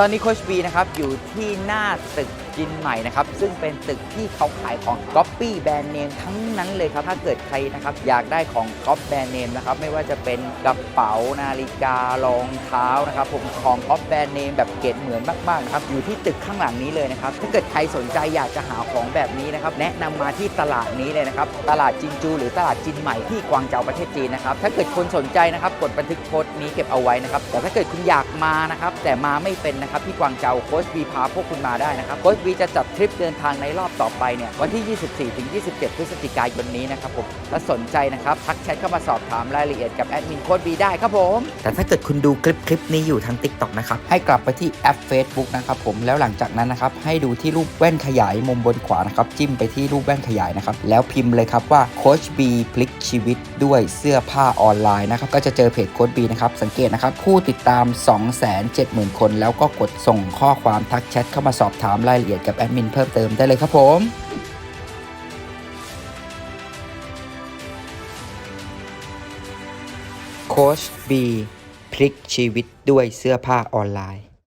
ตอนนี้โคชบีนะครับอยู่ที่หน้าตึกจินใหม่นะครับ ซึ่งเป็นตึกที่เขาขายของก๊อปปี้แบรนด์เนมทั้งนั้นเลยครับ ถ้าเกิดใครนะครับอยากได้ของก๊อปแบรนด์เนมนะครับ ไม่ว่าจะเป็นกระเป๋านาฬิการองเท้านะครับ ผมของก๊อปแบรนด์เนมแบบเกรดเหมือนมากๆนะครับอยู่ที่ตึกข้างหลังนี้เลยนะครับ ถ้าเกิดใครสนใจอยากจะหาของแบบนี้นะครับ แนะนำมาที่ตลาดนี้เลยนะครับ ตลาดจินจู หรือตลาดจินใหม่ที่กวางเจาประเทศจีนนะครับ ถ้าเกิดคนสนใจนะครับกดบันทึกโพสต์นี้เก็บเอาไว้นะครับแต่ถ้าเกิดคุณอยากมานะครับแต่มาไม่เป็นนะครับที่กวางเจาโค้ชบีพาพวกคุณมาได้นะครับโค้ชบีจะจัดทริปเดินทางในรอบต่อไปเนี่ยวันที่ 24ถึง27 พฤศจิกายนนี้นะครับผมถ้าสนใจนะครับ ทักแชทเข้ามาสอบถามรายละเอียดกับแอดมินโค้ชบีได้ครับผม แต่ถ้าเกิดคุณดูคลิปคลิปนี้อยู่ทาง TikTok นะครับ ให้กลับไปที่แอป Facebook นะครับผมแล้วหลังจากนั้นนะครับ ให้ดูที่รูปแว่นขยายมุมบนขวานะครับ จิ้มไปที่รูปแว่นขยายนะครับ แล้วพิมพ์เลยครับว่าโค้ชบีพลิกชีวิตด้วยเสื้อผ้าออนไลน์นะครับก็จะเจอเพจโค้ชบีนะครับสังเกตนะครับผู้ติดตาม 270,000 คน แล้วก็กดส่งข้อความทักแชทเข้ามาสอบถามรายละเอียดกับแอดมินเพิ่มเติมได้เลยครับผมโค้ชบีพลิกชีวิตด้วยเสื้อผ้าออนไลน์